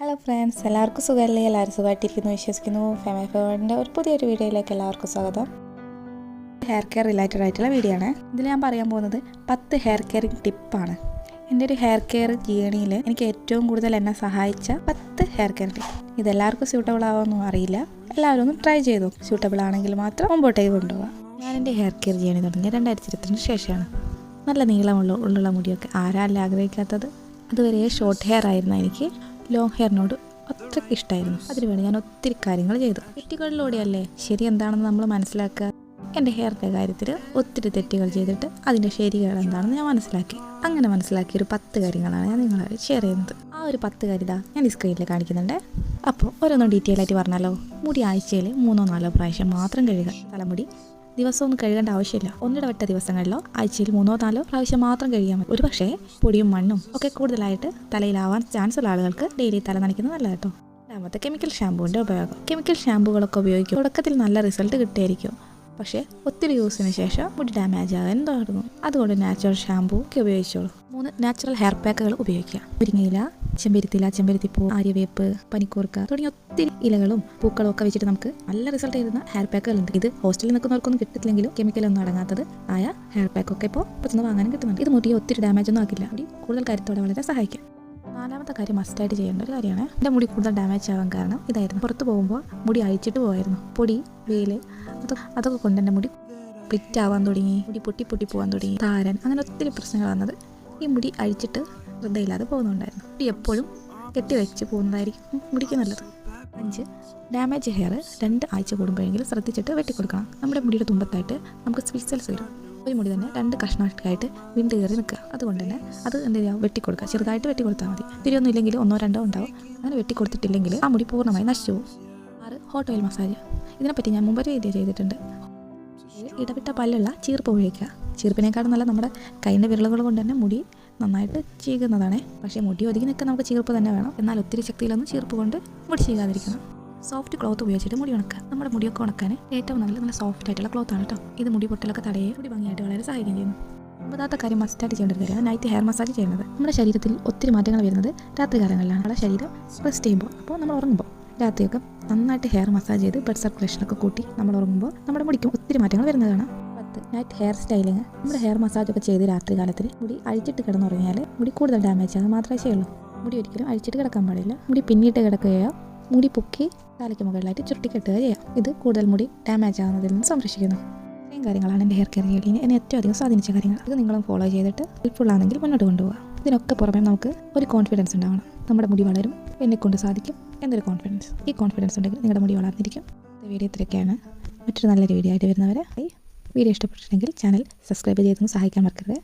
Hello friends എല്ലാവർക്കും സുഖമല്ലേ? എല്ലാവരും സുഖമായിട്ടിരിക്കുന്നു വിശ്വസിക്കുന്നു. ഫാമിലി ഫോണിന്റെ ഒരു പുതിയൊരു വീഡിയോയിലേക്ക് എല്ലാവർക്കും സ്വാഗതം. ഹെയർ കെയർ റിലേറ്റഡ് ആയിട്ടുള്ള വീഡിയോ ആണ്. ഇതിൽ ഞാൻ പറയാൻ പോകുന്നത് പത്ത് ഹെയർ കെയറിങ് ടിപ്പാണ് എന്റെ ഒരു ഹെയർ കെയർ ജേണിയിൽ എനിക്ക് ഏറ്റവും കൂടുതൽ എന്നെ സഹായിച്ച പത്ത് ഹെയർ കെയർ ടിപ്പ് ഇതെല്ലാവർക്കും സ്യൂട്ടബിൾ ആവുമെന്നും അറിയില്ല. എല്ലാവരും ഒന്ന് ട്രൈ ചെയ്തു. സ്യൂട്ടബിൾ ആണെങ്കിൽ മാത്രം മുമ്പോട്ടേക്ക് കൊണ്ടുപോകാം ഞാൻ എന്റെ ഹെയർ കെയർ ജേണി തുടങ്ങിയ രണ്ടായിരത്തി ഇരുപത്തിന് ശേഷമാണ്. നല്ല നീളമുള്ള ഉള്ളുള്ള മുടിയൊക്കെ ആരാല്ല ആഗ്രഹിക്കാത്തത്? അതുവരെ ഷോർട്ട് ഹെയർ ആയിരുന്നു എനിക്ക് ലോങ് ഹെയറിനോട് അത്രയ്ക്ക് ഇഷ്ടമായിരുന്നു അതിനുവേണ്ടി ഞാൻ ഒത്തിരി കാര്യങ്ങൾ ചെയ്തു. തെറ്റുകളിലൂടെയല്ലേ ശരി എന്താണെന്ന് നമ്മൾ മനസ്സിലാക്കുക. എന്റെ ഹെയറിന്റെ കാര്യത്തിൽ ഒത്തിരി തെറ്റുകൾ ചെയ്തിട്ട് അതിന്റെ ശരികൾ എന്താണെന്ന് ഞാൻ മനസ്സിലാക്കി. അങ്ങനെ മനസ്സിലാക്കിയ ഒരു പത്ത് കാര്യങ്ങളാണ് ഞാൻ നിങ്ങളെ ഷെയർ ചെയ്യുന്നത്. ആ ഒരു പത്ത് കാര്യത ഞാൻ ഈ സ്ക്രീനിൽ കാണിക്കുന്നുണ്ട്. അപ്പോൾ ഓരോന്നും ഡീറ്റെയിൽ ആയിട്ട് പറഞ്ഞാലോ? മുടി ആഴ്ചയിൽ മൂന്നോ നാലോ പ്രാവശ്യം മാത്രം കഴുകുക. തലമുടി ദിവസമൊന്നും കഴുകേണ്ട ആവശ്യമില്ല. ഒന്നിടവിട്ട ദിവസങ്ങളിലോ ആഴ്ചയിൽ മൂന്നോ നാലോ പ്രാവശ്യം മാത്രം കഴുകിയാൽ മതി. ഒരു പക്ഷേ പൊടിയും മണ്ണും ഒക്കെ കൂടുതലായിട്ട് തലയിലാവാൻ ചാൻസ് ഉള്ള ആളുകൾക്ക് ഡെയിലി തല നനയ്ക്കുന്നത് നല്ല കേട്ടോ രണ്ടാമത്തെ കെമിക്കൽ ഷാമ്പൂവിന്റെ ഉപയോഗം. കെമിക്കൽ ഷാമ്പൂകളൊക്കെ ഉപയോഗിക്കും തുടക്കത്തിൽ നല്ല റിസൾട്ട് കിട്ടിയായിരിക്കും. പക്ഷേ ഒത്തിരി യൂസിന് ശേഷം മുടി ഡാമേജ് ആകാൻ തുടങ്ങും. അതുകൊണ്ട് നാച്ചുറൽ ഷാമ്പൂ ഒക്കെ ഉപയോഗിച്ചോളൂ. മൂന്ന് നാച്ചുറൽ ഹെയർ പാക്കുകൾ ഉപയോഗിക്കുക. മുരിങ്ങയില ചെമ്പരുത്തില ചെമ്പരുത്തിപ്പൂ ആര്യവേപ്പ് പനിക്കൂർക്ക തുടങ്ങിയ ഒത്തിരി ഇലകളും പൂക്കളും ഒക്കെ വെച്ചിട്ട് നമുക്ക് നല്ല റിസൾട്ട് തരുന്ന ഹെയർ പാക്കുകളുണ്ട് ഇത് ഹോസ്റ്റലിൽ നിൽക്കുന്നവർക്കൊന്നും കിട്ടത്തില്ലെങ്കിലും കെമിക്കലൊന്നും അടങ്ങാത്തത് ആയ ഹെയർ പാക്കൊക്കെ ഇപ്പോൾ പുറത്തുനിന്ന് വാങ്ങാനും കിട്ടുന്നുണ്ട്. ഇത് മുടിയെ ഒത്തിരി ഡാമേജ് ഒന്നും ആക്കില്ല. മുടി കൂടുതൽ കാര്യത്തോടെ വളരെ സഹായിക്കും. നാലാമത്തെ കാര്യം മസ്റ്റായിട്ട് ചെയ്യേണ്ട ഒരു കാര്യമാണ്. എന്റെ മുടി കൂടുതൽ ഡാമേജ് ആവാൻ കാരണം ഇതായിരുന്നു. പുറത്ത് പോകുമ്പോൾ മുടി അഴിച്ചിട്ട് പോയായിരുന്നു പൊടി വെയിൽ അത് അതൊക്കെ കൊണ്ട് എന്റെ മുടി പ്ലിറ്റ് ആവാൻ തുടങ്ങി. മുടി പൊട്ടി പൊട്ടി പോകാൻ തുടങ്ങി. താരൻ അങ്ങനെ ഒത്തിരി പ്രശ്നങ്ങൾ വന്നത് ഈ മുടി അഴിച്ചിട്ട് ശ്രദ്ധയില്ലാതെ പോകുന്നുണ്ടായിരുന്നു. മുടി എപ്പോഴും കെട്ടി വെച്ച് പോകുന്നതായിരിക്കും മുടിക്ക് നല്ലത്. അഞ്ച് ഡാമേജ് ഹെയർ രണ്ട് ആഴ്ച കൂടുമ്പോഴെങ്കിലും ശ്രദ്ധിച്ചിട്ട് വെട്ടിക്കൊടുക്കണം. നമ്മുടെ മുടിയുടെ തുമ്പത്തായിട്ട് നമുക്ക് സ്പിൽസൽസ് വരും. ഒരു മുടി തന്നെ രണ്ട് കഷ്ണമായിട്ട് വിണ്ട് കയറി നിൽക്കുക. അതുകൊണ്ട് തന്നെ അത് എന്ത് ചെയ്യുക? വെട്ടിക്കൊടുക്കുക ചെറുതായിട്ട് വെട്ടിക്കൊടുത്താൽ മതി. തിരിയൊന്നും ഇല്ലെങ്കിൽ ഒന്നോ രണ്ടോ ഉണ്ടാവും. അങ്ങനെ വെട്ടിക്കൊടുത്തിട്ടില്ലെങ്കിൽ ആ മുടി പൂർണമായി നശിച്ചു പോകും. ആറ് ഹോട്ട് ഓയിൽ മസാജ് ഇതിനെപ്പറ്റി ഞാൻ മുമ്പൊരു വീഡിയോ ചെയ്തിട്ടുണ്ട്. ഇടവിട്ട പല്ലുള്ള ചീർപ്പ് ഉപയോഗിക്കുക. ചീർപ്പിനേക്കാളും നല്ല നമ്മുടെ കൈന്റെ വിരലുകൾ കൊണ്ട് തന്നെ മുടി നന്നായിട്ട് ചീകുന്നതാണ്. പക്ഷേ മുടി ഒതുങ്ങി നിൽക്കാൻ നമുക്ക് ചീർപ്പ് തന്നെ വേണം. എന്നാൽ ഒത്തിരി ശക്തിയിലൊന്നും ചീർപ്പ് കൊണ്ട് മുടി ചീകാതിരിക്കണം. സോഫ്റ്റ് ക്ലോത്ത് ഉപയോഗിച്ചിട്ട് മുടി ഉണക്കുക നമ്മുടെ മുടിയൊക്കെ ഉണക്കാൻ ഏറ്റവും നല്ല നല്ല സോഫ്റ്റ് ആയിട്ടുള്ള ക്ലോത്ത് ആണ് കേട്ടോ ഇത് മുടി പൊട്ടലൊക്കെ തടയെ മുടി ഭംഗിയായിട്ട് വളരെ സഹായിക്കും ചെയ്യുന്നു. ഒമ്പതാമത്തെ കാര്യം മസ്റ്റായിട്ട് ചെയ്യേണ്ട ഒരു നൈറ്റ് ഹെയർ മസാജ് ചെയ്യുന്നത് നമ്മുടെ ശരീരത്തിൽ ഒത്തിരി മാറ്റങ്ങൾ വരുന്നത് രാത്രി കാലങ്ങളിലാണ് നമ്മുടെ ശരീരം റെസ്റ്റ് ചെയ്യുമ്പോൾ അപ്പോൾ നമ്മൾ ഉറങ്ങുമ്പോൾ രാത്രിയൊക്കെ നന്നായിട്ട് ഹെയർ മസാജ് ചെയ്ത് ബ്ലഡ് സർക്കുലേഷനൊക്കെ കൂട്ടി നമ്മൾ ഉറങ്ങുമ്പോൾ നമ്മുടെ മുടിക്കും ഒത്തിരി മാറ്റങ്ങൾ വരുന്നതാണ് പത്ത് നൈറ്റ് ഹെയർ സ്റ്റൈലിങ് നമ്മുടെ ഹെയർ മസാജ് ഒക്കെ ചെയ്ത് രാത്രി കാലത്തിൽ മുടി അഴിച്ചിട്ട് കിടന്നുറങ്ങിയാൽ മുടി കൂടുതൽ ഡാമേജ് ആകുക മാത്രമേ ചെയ്യുള്ളൂ. മുടി ഒരിക്കലും അഴിച്ചിട്ട് കിടക്കാൻ പാടില്ല. മുടി പിന്നിട്ട് കിടക്കുകയോ മുടി പൊക്കി തലയ്ക്ക് മുകളിലായിട്ട് ചുരുട്ടിക്കെട്ടുക ചെയ്യാം. ഇത് കൂടുതൽ മുടി ഡാമേജ് ആകുന്നതിൽ നിന്ന് സംരക്ഷിക്കുന്നു. ഇത്രയും കാര്യങ്ങളാണ് എന്റെ ഹെയർ കെയർ ജോലിനെ എന്നെ ഏറ്റവും അധികം സ്വാധീനിച്ച കാര്യങ്ങൾ. ഇത് നിങ്ങളും ഫോളോ ചെയ്തിട്ട് ഹെൽപ്ഫുൾ ആണെങ്കിൽ മുന്നോട്ട് കൊണ്ടുപോകുക ഇതിനൊക്കെ പുറമേ നമുക്ക് ഒരു കോൺഫിഡൻസ് ഉണ്ടാവണം. നമ്മുടെ മുടി വളരും എന്നെ കൊണ്ട് സാധിക്കും എന്നൊരു കോൺഫിഡൻസ് ഈ കോൺഫിഡൻസ് ഉണ്ടെങ്കിൽ നിങ്ങളുടെ മുടി വളർന്നിരിക്കും. വീഡിയോ ഇത്രയൊക്കെയാണ്. മറ്റൊരു നല്ലൊരു വീഡിയോ ആയിട്ട് വരുന്നവരെ വീഡിയോ ഇഷ്ടപ്പെട്ടിട്ടുണ്ടെങ്കിൽ ചാനൽ സബ്സ്ക്രൈബ് ചെയ്തൊന്ന് സഹായിക്കാൻ മറക്കരുത്.